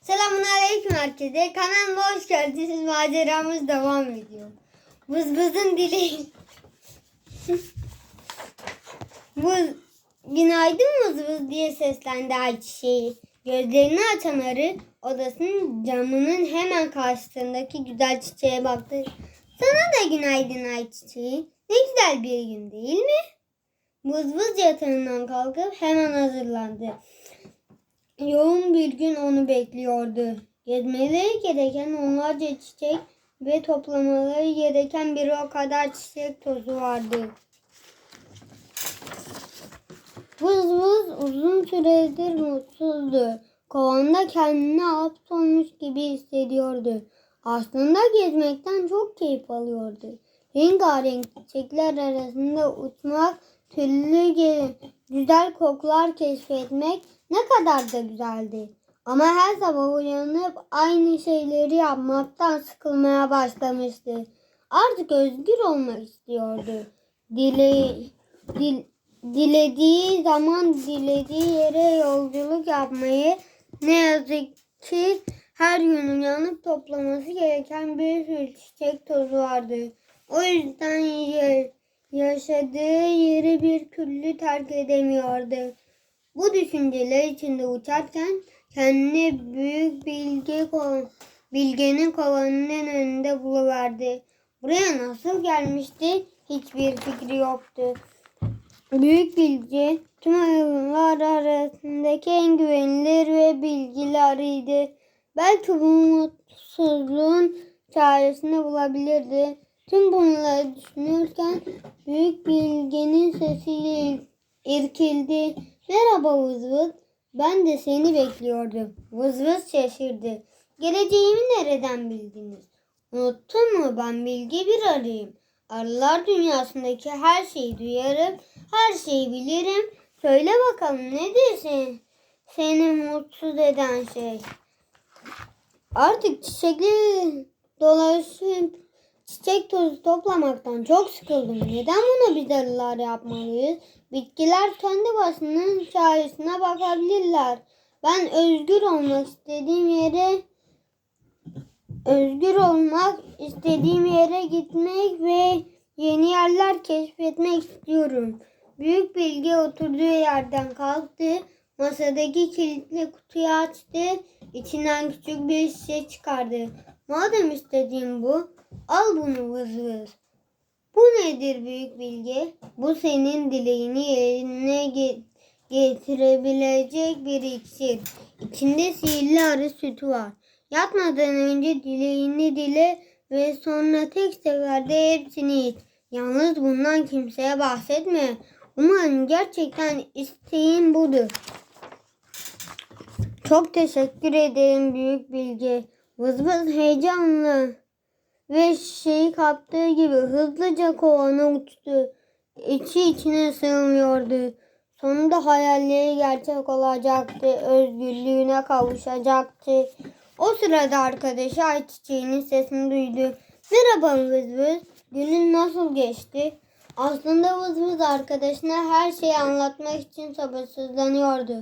Selamun aleyküm herkese. Kanalıma hoş geldiniz. Maceramız devam ediyor. Vız vızın dili. Vız, günaydın vız diye seslendi Ayçiçeği. Gözlerini açan arı odasının camının hemen karşısındaki güzel çiçeğe baktı. Sana da günaydın Ayçiçeği. Ne güzel bir gün değil mi? Vız yatağından kalkıp hemen hazırlandı. Yoğun bir gün onu bekliyordu. Gezmeleri gereken onlarca çiçek ve toplamaları gereken bir o kadar çiçek tozu vardı. Vız vız uzun süredir mutsuzdu. Kovanda kendini hapsolmuş gibi hissediyordu. Aslında gezmekten çok keyif alıyordu. Rengarenk çiçekler arasında uçmak, türlü güzel kokular keşfetmek ne kadar da güzeldi. Ama her sabah uyanıp aynı şeyleri yapmaktan sıkılmaya başlamıştı. Artık özgür olmak istiyordu. Dile, dil, dilediği zaman dilediği yere yolculuk yapmayı ne yazık ki her gün uyanıp toplaması gereken bir sürü çiçek tozu vardı. O yüzden yer, yaşadığı yeri bir türlü terk edemiyordu. Bu düşünceler içinde uçarken kendini büyük bilge ko- bilgenin kovanının önünde buluverdi. Buraya nasıl gelmişti hiçbir fikri yoktu. Büyük bilgi tüm hayvanlar arasındaki en güvenilir ve bilgili arıydı. Belki bu mutsuzluğun çaresini bulabilirdi. Tüm bunları düşünürken büyük bilgenin sesiyle irkildi. Merhaba Vız Vız. Ben de seni bekliyordum. Vız Vız şaşırdı. Geleceğimi nereden bildiniz? Unuttun mu ben bilgi bir arıyım. Arılar dünyasındaki her şeyi duyarım, her şeyi bilirim. Söyle bakalım nedir sen, seni mutsuz eden şey? Artık çiçekli dolaşıp çiçek tozu toplamaktan çok sıkıldım. Neden bunu biz arılar yapmalıyız? Bitkiler kendi başının çaresine bakabilirler. Ben özgür olmak istediğim yere özgür olmak istediğim yere gitmek ve yeni yerler keşfetmek istiyorum. Büyük bilgi oturduğu yerden kalktı. Masadaki kilitli kutuyu açtı. İçinden küçük bir şişe çıkardı. Madem istediğin bu, al bunu vız vız. Bu nedir büyük bilgi? Bu senin dileğini yerine ge- getirebilecek bir iksir. İçinde sihirli arı sütü var. Yatmadan önce dileğini dile ve sonra tek seferde hepsini iç. Yalnız bundan kimseye bahsetme. Umarım gerçekten isteğin budur. Çok teşekkür ederim büyük bilgi. Vız vız heyecanlı ve şeyi kaptığı gibi hızlıca kovana uçtu. İçi içine sığmıyordu. Sonunda hayalleri gerçek olacaktı. Özgürlüğüne kavuşacaktı. O sırada arkadaşı Ayçiçeği'nin sesini duydu. Merhaba Vız Vız. Günün nasıl geçti? Aslında Vız Vız arkadaşına her şeyi anlatmak için sabırsızlanıyordu.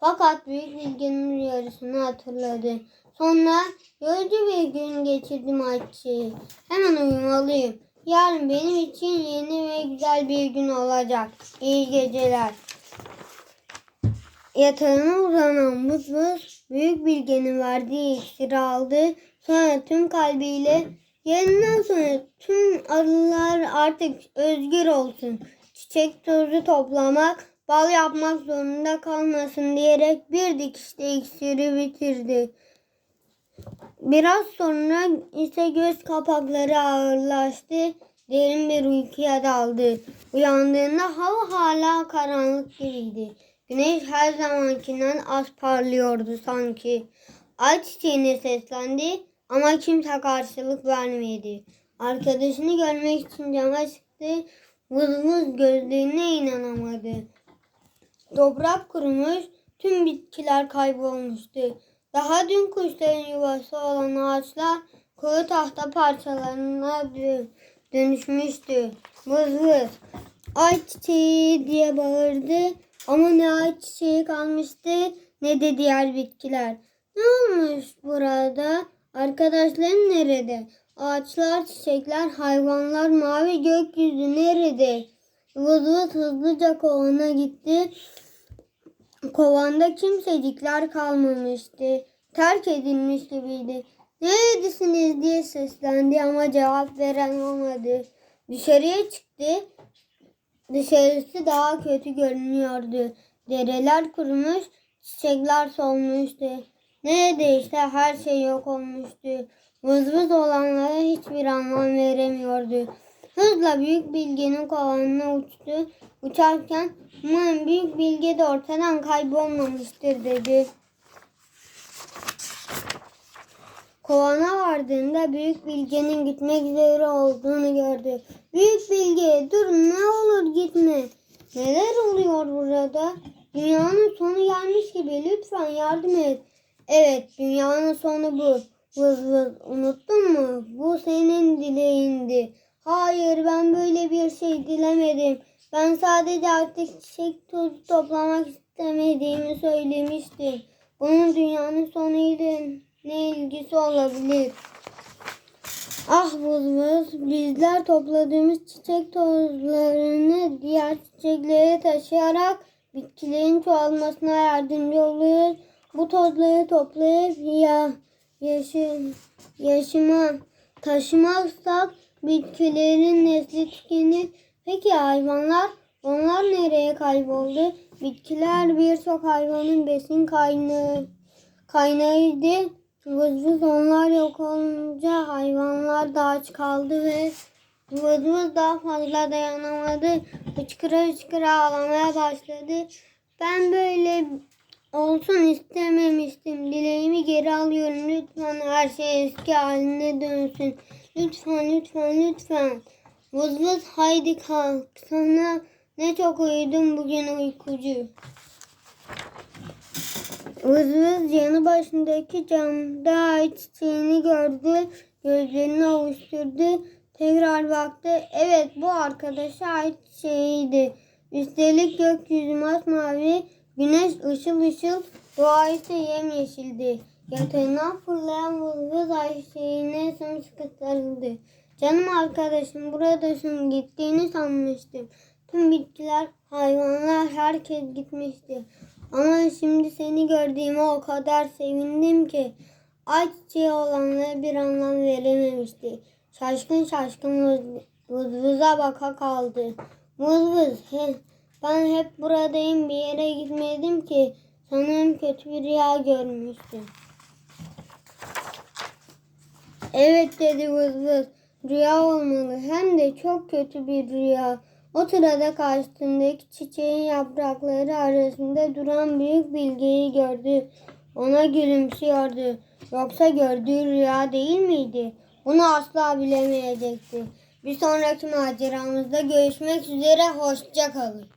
Fakat büyük bilginin uyarısını hatırladı. Sonra yorucu bir gün geçirdim Ayçiçeği. Hemen uyumalıyım. Yarın benim için yeni ve güzel bir gün olacak. İyi geceler. Yatağına uzanan Vız Vız büyük bilgenin verdiği iksiri aldı. Sonra tüm kalbiyle yarından sonra tüm arılar artık özgür olsun. Çiçek tozu toplamak, bal yapmak zorunda kalmasın diyerek bir dikişte iksiri bitirdi. Biraz sonra ise göz kapakları ağırlaştı. Derin bir uykuya daldı. Uyandığında hava hala karanlık gibiydi. Güneş her zamankinden az parlıyordu sanki. Ay çiçeğine seslendi ama kimse karşılık vermedi. Arkadaşını görmek için cama çıktı. Vız vız gözlerine inanamadı. Toprak kurumuş, tüm bitkiler kaybolmuştu. Daha dün kuşların yuvası olan ağaçlar kuru tahta parçalarına dö- dönüşmüştü. Vız vız. Ay çiçeği diye bağırdı ama ne ay çiçeği kalmıştı ne de diğer bitkiler. Ne olmuş burada? Arkadaşların nerede? Ağaçlar, çiçekler, hayvanlar, mavi gökyüzü nerede? Vız vız hızlıca kovana gitti. Kovanda kimsecikler kalmamıştı. Terk edilmiş gibiydi. Neredesiniz diye seslendi ama cevap veren olmadı. Dışarıya çıktı. Dışarısı daha kötü görünüyordu. Dereler kurumuş, çiçekler solmuştu. Neredeyse her şey yok olmuştu. Vız vız olanlara hiçbir anlam veremiyordu. Hızla büyük bilgenin kovanına uçtu. Uçarken umarım büyük bilge de ortadan kaybolmamıştır dedi. Kovana vardığında büyük bilgenin gitmek üzere olduğunu gördü. Büyük bilge dur ne olur gitme. Neler oluyor burada? Dünyanın sonu gelmiş gibi lütfen yardım et. Evet dünyanın sonu bu. Vız vız unuttun mu? Bu senin dileğindi. Hayır ben böyle bir şey dilemedim. Ben sadece artık çiçek tozu toplamak istemediğimi söylemiştim. Bunun dünyanın sonuyla ne ilgisi olabilir? Ah vız bizler topladığımız çiçek tozlarını diğer çiçeklere taşıyarak bitkilerin çoğalmasına yardımcı oluyoruz. Bu tozları toplayıp ya yaşım, yaşıma taşımazsak bitkilerin nesli tükenir. Peki hayvanlar? Onlar nereye kayboldu? Bitkiler birçok hayvanın besin kaynağı kaynağıydı. Vız vız onlar yok olunca hayvanlar da aç kaldı ve vız vız daha fazla dayanamadı. Hıçkıra hıçkıra ağlamaya başladı. Ben böyle olsun istememiştim. Dileğimi geri alıyorum. Lütfen her şey eski haline dönsün. Lütfen lütfen lütfen. Vız vız haydi kalk. Sana ne çok uyudum bugün uykucu. Vız vız yanı başındaki camda ay çiçeğini gördü. Gözlerini ovuşturdu. Tekrar baktı. Evet bu arkadaşa ait çiçeğiydi. Üstelik gökyüzü masmavi. Güneş ışıl ışıl. Doğa ise yemyeşildi. Yatağından fırlayan vız Ayşe'ine sımsıkı sarıldı. Canım arkadaşım buradasın gittiğini sanmıştım. Tüm bitkiler, hayvanlar, herkes gitmişti. Ama şimdi seni gördüğüme o kadar sevindim ki ay çiçeği olanlara bir anlam verememişti. Şaşkın şaşkın vız, vız vıza baka kaldı. Vız vız he, ben hep buradayım bir yere gitmedim ki sanırım kötü bir rüya görmüştüm. Evet dedi vız. Rüya olmalı. Hem de çok kötü bir rüya. O sırada karşısındaki çiçeğin yaprakları arasında duran büyük bilgeyi gördü. Ona gülümsüyordu. Yoksa gördüğü rüya değil miydi? Bunu asla bilemeyecekti. Bir sonraki maceramızda görüşmek üzere. Hoşça kalın.